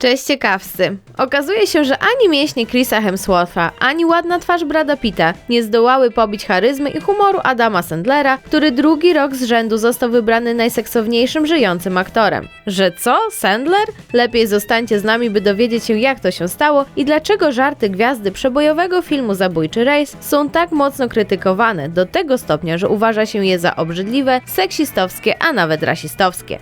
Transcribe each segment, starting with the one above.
Cześć ciekawscy. Okazuje się, że ani mięśnie Chrisa Hemswortha, ani ładna twarz Brada Pitta nie zdołały pobić charyzmy i humoru Adama Sandlera, który drugi rok z rzędu został wybrany najseksowniejszym żyjącym aktorem. Że co? Sandler? Lepiej zostańcie z nami, by dowiedzieć się jak to się stało i dlaczego żarty gwiazdy przebojowego filmu Zabójczy Rejs są tak mocno krytykowane do tego stopnia, że uważa się je za obrzydliwe, seksistowskie, a nawet rasistowskie.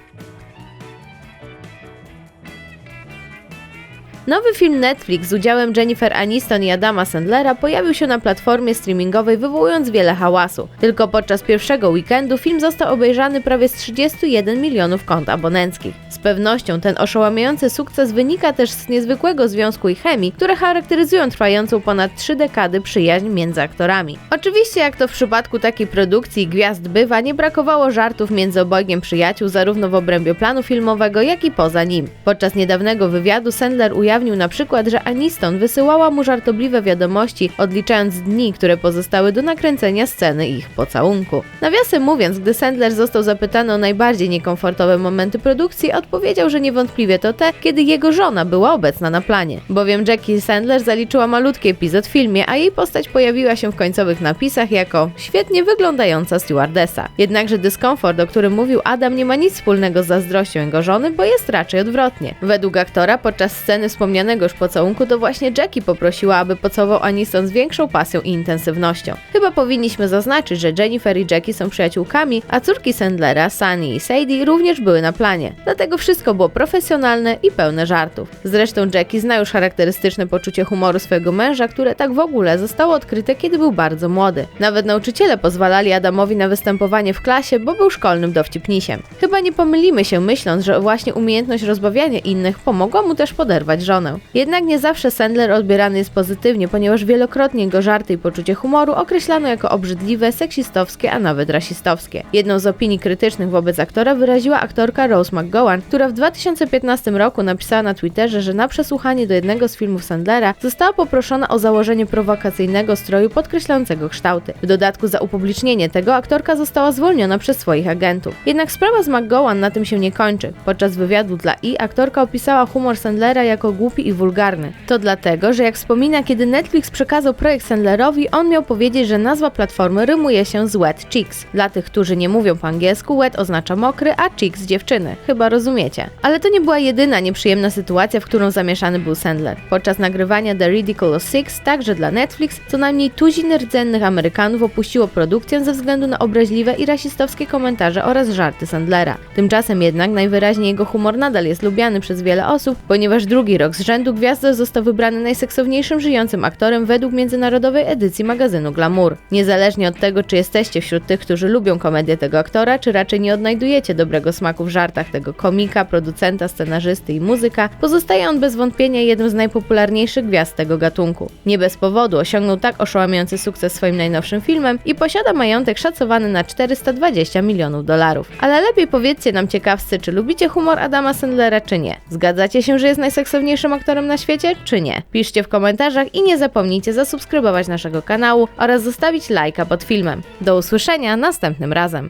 Nowy film Netflix z udziałem Jennifer Aniston i Adama Sandlera pojawił się na platformie streamingowej, wywołując wiele hałasu. Tylko podczas pierwszego weekendu film został obejrzany prawie z 31 milionów kont abonenckich. Z pewnością ten oszałamiający sukces wynika też z niezwykłego związku i chemii, które charakteryzują trwającą ponad trzy dekady przyjaźń między aktorami. Oczywiście, jak to w przypadku takiej produkcji gwiazd bywa, nie brakowało żartów między obojgiem przyjaciół, zarówno w obrębie planu filmowego, jak i poza nim. Podczas niedawnego wywiadu Sandler ujawnił na przykład, że Aniston wysyłała mu żartobliwe wiadomości, odliczając dni, które pozostały do nakręcenia sceny ich pocałunku. Nawiasem mówiąc, gdy Sandler został zapytany o najbardziej niekomfortowe momenty produkcji, odpowiedział, że niewątpliwie to te, kiedy jego żona była obecna na planie. Bowiem Jackie Sandler zaliczyła malutki epizod w filmie, a jej postać pojawiła się w końcowych napisach jako świetnie wyglądająca stewardesa. Jednakże dyskomfort, o którym mówił Adam, nie ma nic wspólnego z zazdrością jego żony, bo jest raczej odwrotnie. Według aktora podczas sceny wspomnianego już pocałunku to właśnie Jackie poprosiła, aby pocałował Aniston z większą pasją i intensywnością. Chyba powinniśmy zaznaczyć, że Jennifer i Jackie są przyjaciółkami, a córki Sandlera, Sunny i Sadie również były na planie. Dlatego wszystko było profesjonalne i pełne żartów. Zresztą Jackie zna już charakterystyczne poczucie humoru swojego męża, które tak w ogóle zostało odkryte, kiedy był bardzo młody. Nawet nauczyciele pozwalali Adamowi na występowanie w klasie, bo był szkolnym dowcipnisiem. Chyba nie pomylimy się myśląc, że właśnie umiejętność rozbawiania innych pomogła mu też poderwać żonę. Jednak nie zawsze Sandler odbierany jest pozytywnie, ponieważ wielokrotnie jego żarty i poczucie humoru określano jako obrzydliwe, seksistowskie, a nawet rasistowskie. Jedną z opinii krytycznych wobec aktora wyraziła aktorka Rose McGowan, która w 2015 roku napisała na Twitterze, że na przesłuchanie do jednego z filmów Sandlera została poproszona o założenie prowokacyjnego stroju podkreślającego kształty. W dodatku za upublicznienie tego aktorka została zwolniona przez swoich agentów. Jednak sprawa z McGowan na tym się nie kończy. Podczas wywiadu dla E aktorka opisała humor Sandlera jako głupi i wulgarny. To dlatego, że jak wspomina, kiedy Netflix przekazał projekt Sandlerowi, on miał powiedzieć, że nazwa platformy rymuje się z Wet Chicks. Dla tych, którzy nie mówią po angielsku, wet oznacza mokry, a chicks dziewczyny. Chyba rozumiecie. Ale to nie była jedyna nieprzyjemna sytuacja, w którą zamieszany był Sandler. Podczas nagrywania The Ridiculous Six, także dla Netflix, co najmniej tuzin rdzennych Amerykanów opuściło produkcję ze względu na obraźliwe i rasistowskie komentarze oraz żarty Sandlera. Tymczasem jednak najwyraźniej jego humor nadal jest lubiany przez wiele osób, ponieważ drugi rok z rzędu Gwiazdo został wybrany najseksowniejszym żyjącym aktorem według międzynarodowej edycji magazynu Glamour. Niezależnie od tego, czy jesteście wśród tych, którzy lubią komedię tego aktora, czy raczej nie odnajdujecie dobrego smaku w żartach tego komika, producenta, scenarzysty i muzyka, pozostaje on bez wątpienia jednym z najpopularniejszych gwiazd tego gatunku. Nie bez powodu osiągnął tak oszałamiający sukces swoim najnowszym filmem i posiada majątek szacowany na 420 milionów dolarów. Ale lepiej powiedzcie nam ciekawscy, czy lubicie humor Adama Sandlera, czy nie. Zgadzacie się, że jest najseksowniejszym aktorem na świecie, czy nie? Piszcie w komentarzach i nie zapomnijcie zasubskrybować naszego kanału oraz zostawić lajka pod filmem. Do usłyszenia następnym razem.